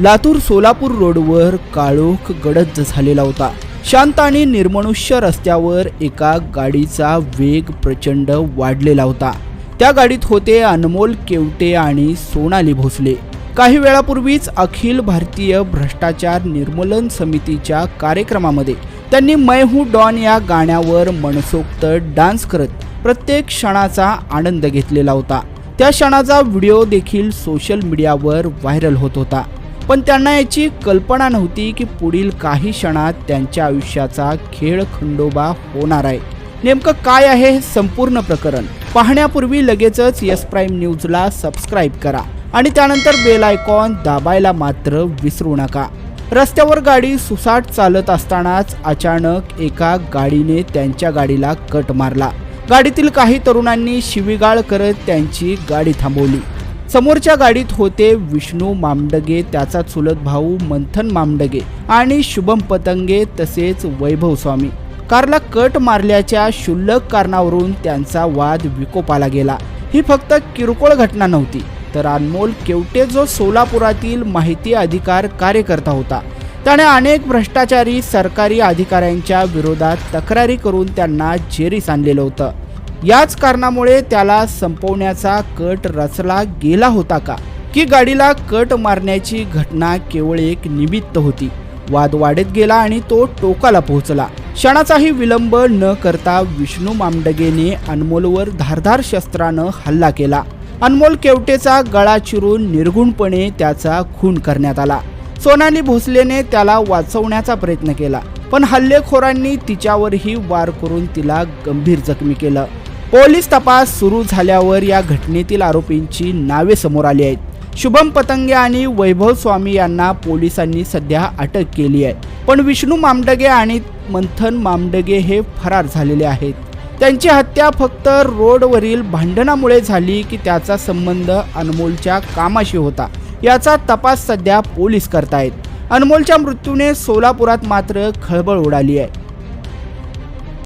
लातूर सोलापूर रोडवर काळोख गडद झालेला होता. शांत आणि निर्मनुष्य रस्त्यावर एका गाडीचा वेग प्रचंड वाढलेला होता. त्या गाडीत होते अनमोल केवटे आणि सोनाली भोसले. काही वेळापूर्वीच अखिल भारतीय भ्रष्टाचार निर्मूलन समितीच्या कार्यक्रमामध्ये त्यांनी मै हूं डॉन या गाण्यावर मनसोक्त डान्स करत प्रत्येक क्षणाचा आनंद घेतलेला होता. त्या क्षणाचा व्हिडिओ देखील सोशल मीडियावर व्हायरल होत होता. पण त्यांना याची कल्पना नव्हती की पुढील काही क्षणात त्यांच्या आयुष्याचा खेळ खंडोबा होणार आहे. नेमकं काय आहे हे संपूर्ण प्रकरण? पाहण्यापूर्वी लगेचच यस प्राईम न्यूजला सबस्क्राईब करा आणि त्यानंतर बेल आयकॉन दाबायला मात्र विसरू नका. रस्त्यावर गाडी सुसाट चालत असतानाच अचानक एका गाडीने त्यांच्या गाडीला कट मारला. गाडीतील काही तरुणांनी शिवीगाळ करत त्यांची गाडी थांबवली. समोरच्या गाडीत होते विष्णू मामडगे त्याचा चुलत भाऊ मंथन मामडगे आणि शुभम पतंगे तसेच वैभव स्वामी. कारला कट मारल्याच्या क्षुल्लक कारणावरून त्यांचा वाद विकोपाला गेला. ही फक्त किरकोळ घटना नव्हती तर अनमोल केवटे जो सोलापुरातील माहिती अधिकार कार्यकर्ता होता. त्याने अनेक भ्रष्टाचारी सरकारी अधिकाऱ्यांच्या विरोधात तक्रारी करून त्यांना जेरीस आणलेलं होतं. याच कारणामुळे त्याला संपवण्याचा कट रचला गेला होता का? की गाडीला कट मारण्याची घटना केवळ एक निमित्त होती? वाद वाढत गेला आणि तो टोकाला पोहोचला. क्षणाचाही विलंब न करता विष्णू मामडगेने अनमोलवर धारधार शस्त्रानं हल्ला केला. अनमोल केवटेचा गळा चिरून निर्गुणपणे त्याचा खून करण्यात आला. सोनाली भोसलेने त्याला वाचवण्याचा प्रयत्न केला पण हल्लेखोरांनी तिच्यावरही वार करून तिला गंभीर जखमी केलं. पोलीस तपास सुरू झाल्यावर या घटनेतील आरोपींची नावे समोर आली आहेत. शुभम पतंगे आणि वैभव स्वामी यांना पोलिसांनी सध्या अटक केली आहे. पण विष्णू मामडगे आणि मंथन मामडगे हे फरार झालेले आहेत. त्यांची हत्या फक्त रोडवरील भांडणामुळे झाली की त्याचा संबंध अनमोलच्या कामाशी होता. याचा तपास सध्या पोलीस करतायत. अनमोलच्या मृत्यूने सोलापुरात मात्र खळबळ उडाली आहे.